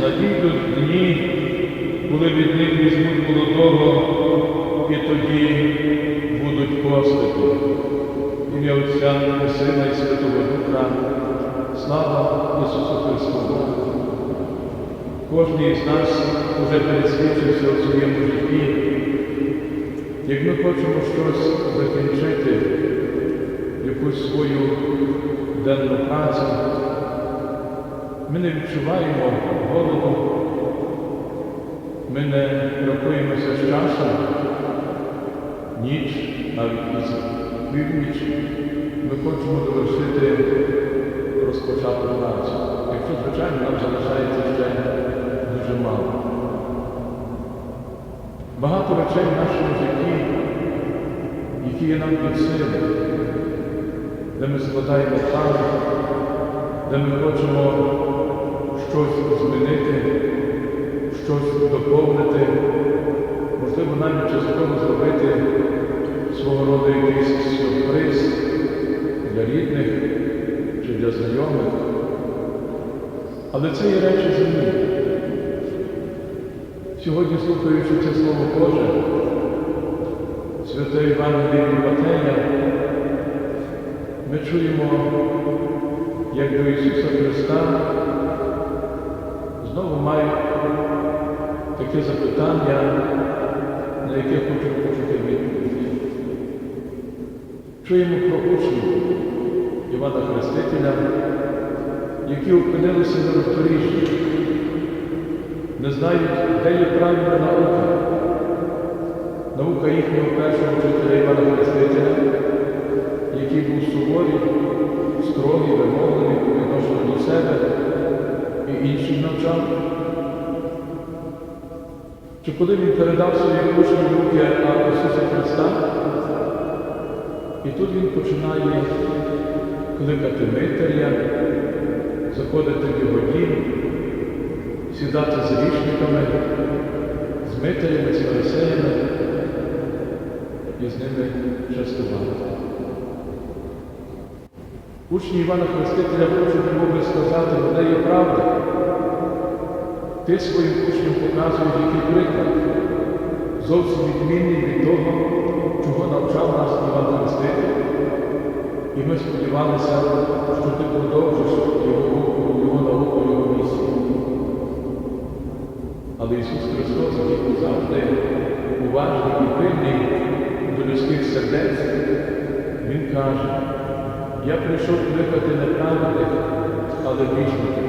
Надійдуть дні, коли від них візьмуть молодого, і тоді будуть постати. Ім'я Отця і Сина і Святого Духа. Слава Ісусу Христу! Кожен із нас вже пересвідчився у своєму житті. Як ми хочемо щось закінчити, якусь свою денну працю, ми не відчуваємо голоду, ми не рахуємося з часом, ніч, навіть із північ, ми хочемо довершити розпочату працю. Якщо, звичайно, нам залишається ще дуже мало. Багато речей в нашому житті, які є нам під силу, де ми складаємо плани, де ми хочемо щось змінити, щось доповнити, можливо, навіть частково зробити свого роду якийсь сюрприз для рідних чи для знайомих. Але це є речі землі. Сьогодні, слухаючи це Слово Боже, святе Євангеліє від Матея, ми чуємо, як до Ісуса Христа знову мають таке запитання, на яке хочу почути відповідь. Чуємо про учнів Івана Хрестителя, які опинилися на роздоріжжі, не знають, де є правильна наука. Наука їхнього першого вчителя Івана Хрестителя, який був суворий, строгий, вимогливий по до себе і іншим навчав. Чи коли він передав свої учні руки Ісуса Христа, і тут він починає кликати Митаря, заходити в його дім, сідати з грішниками, з митарями, з фарисеями і з ними частувати. Учні Івана Хрестителя хочуть йому сказати, де є правда. Ти своїм учням показуєш який приклад, зовсім відмінний від того, чого навчав нас Іван Хреститель. І ми сподівалися, що ти продовжиш його, його науку, його місію. Але Ісус Христос, який завжди уважний і пильний до людських сердець, Він каже, я прийшов кликати не праведних, але грішників.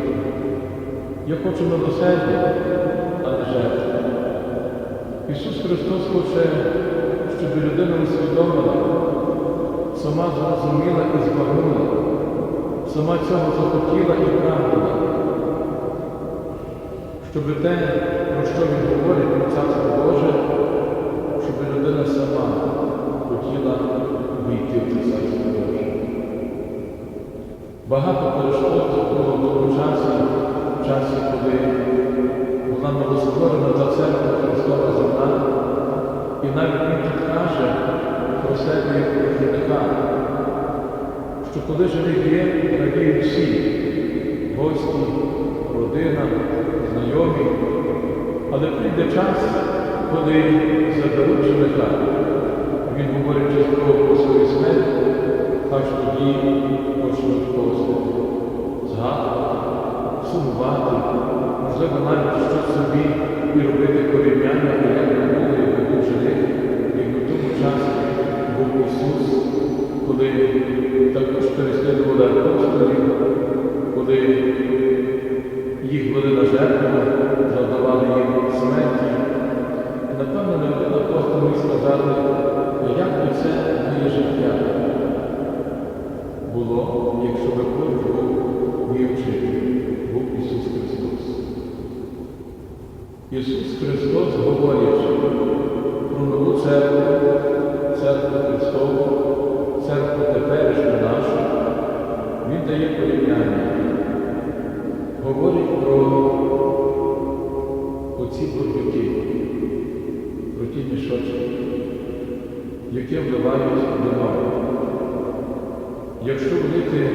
Я хочу милосердя, а не жертв. Ісус Христос хоче, щоб людина усвідомила, сама зрозуміла і збагнула, сама цього захотіла і прагнула, щоб те, про що він говорить, про Царство Боже, щоб людина сама хотіла війти в це Царство Боже. Багато перешкод було в тому часі, коли була новостворена та церква Христова земля, і навіть він тут каже про себе як що коли живих є, радіють всі, гості, родина, знайомі, але прийде час, коли заберуть жениха. Він говорить частково про свою смерть, аж тоді почнуть постати, згадувати, сумувати, можливо, навіть щось собі і робити порівняння, як не було, якби був жених, як в тому часі був Ісус, коли Ісус Христос, говорячи про нову церкву, церкву Христову, церкву теперішню нашу, Він дає порівняння, говорить про оці бурбики, про ті мішочки, які вливають вино. Якщо влити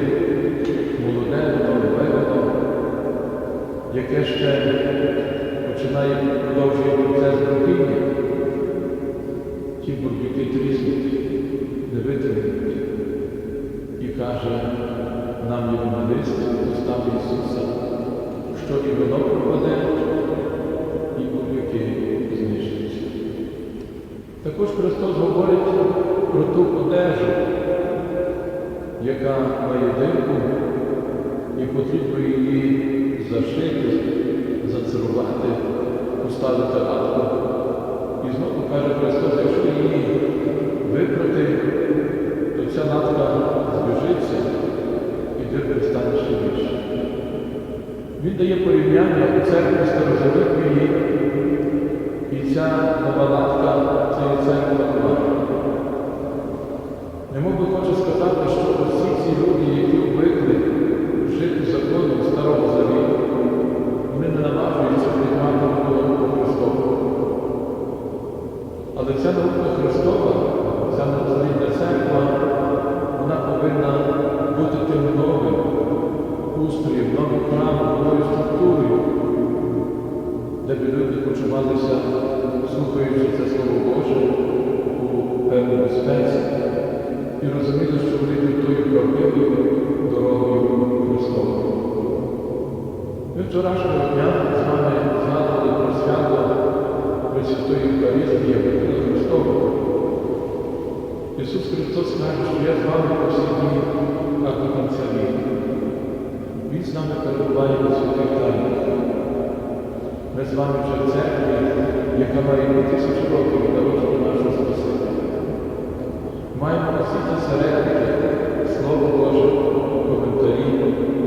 молоде, нове яке ще починає продовжує процес брукіння. Ті бурбіки тріснуть, не витримують. І каже нам євангелист, устав Ісуса, що і вино пропаде, і бурбіки знищаться. Також Христос говорить про ту одежу, яка має дирку, і потрібно її зашити, зацарувати, поставити латку. І знову каже Христос, якщо її випрати, то ця латка збіжиться і стане ще більше. Він дає порівняння у церкві старозавитної, і ця нова латка це є церква. Немов би хочу сказати, що усі ці люди, Христова, ця Національна церква, вона повинна бути тим новим устроєм, новим храмом, новою структурою, де б люди почувалися, слухаючи це Слово Боже у певній безпеці і розуміли, що вони йдуть тою правдивою дорогою Христовою. Ми вчорашнього дня з вами згадували про свято Пресвятої Євхаристії, Христова. Ісус Христос каже, що я з вами по всі дні, аж до кінця віку. Він з нами перебуває на святих тайнах. Ми з вами вже церкві, яка має на тисячі років народження нашого Спасителя. Маємо всі ті середники, Слово Боже, коментарі,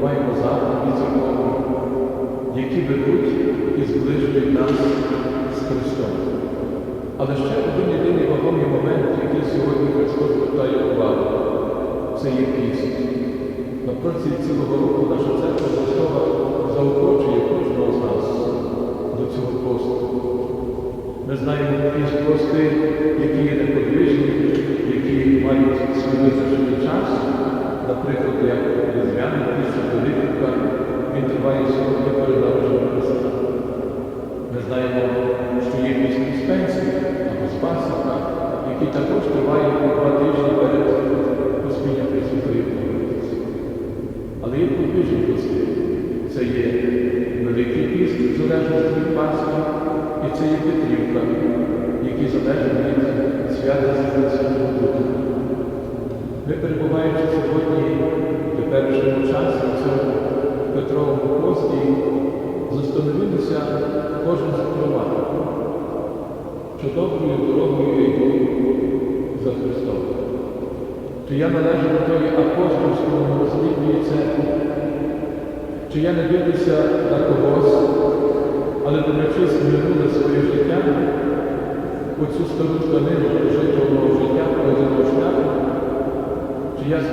маємо заповіді церковні, які ведуть і зближують нас з Христом. Але ще один Христос звертає увагу, це є піст. На протязі цілого року наша церква Христова заохочує кожного з нас до цього посту. Ми знаємо якісь пости, які є неподвижні, які мають свій визначений час, наприклад, як Різдвяний піст, Великівка, він триває сьогодні перед народженням Христа. Ми знаємо, що є піст Успенський або Спасівка, який також триває два тижні перед Успінням Пресвятої Богородиці. Але є подвижні пости. Це є Великий піст, в залежності від Пасхи, і це є Петрівка, який залежить від свята Святого Духа. Ми перебуваючи сьогодні теперішньому часі в цьому Петровому пості, застановилися кожен зокрема, що доброю дорогою я йду за Христом. Чи я належу до тої апостольської новослідної церкви, чи я не дивлюся на когось, але дивлячись минуле своє життя, оцю стару тканину життєвого життя, пройденого шляху, чи я з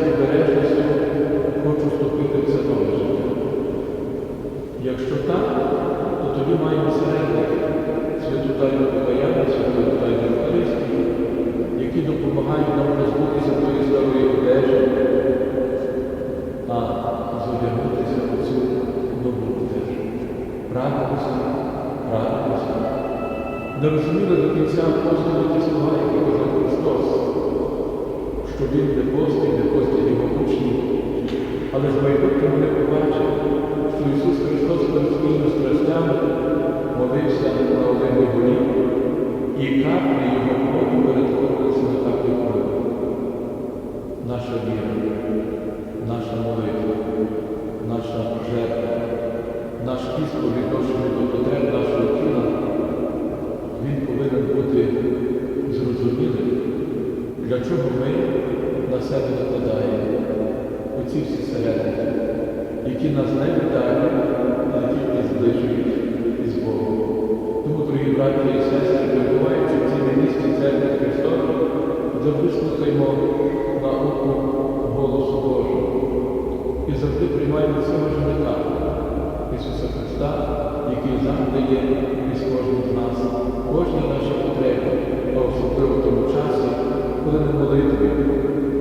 Радимося, радимося. Не розуміли до кінця апостоли ті слова, які казав Христос, що Він не постить, не постить його учні, але з майбутнього вони побачать, що Ісус Христос перед своїми страстями молився на Олегій горі, і каплі його крові перетворилися на каплі крові. Наша віра, наша молитва, наша жертва, наш піст по відношенню до потреб нашого тіла, він повинен бути зрозумілим, для чого ми на себе накладаємо оці всі середники, які нас не вітають, але тільки зближують із Богом. Тому, дорогі браті і сестри, перебуваючи в цій місті церкви Христові, завжди слухаймо науку кожній нашій потребі, а особливо в тому часі, коли ми молитві,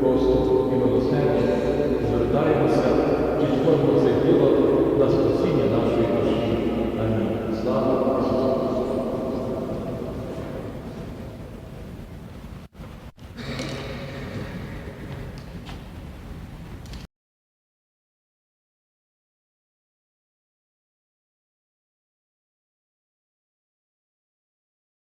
посту і милосердя звертаємося, підходимо.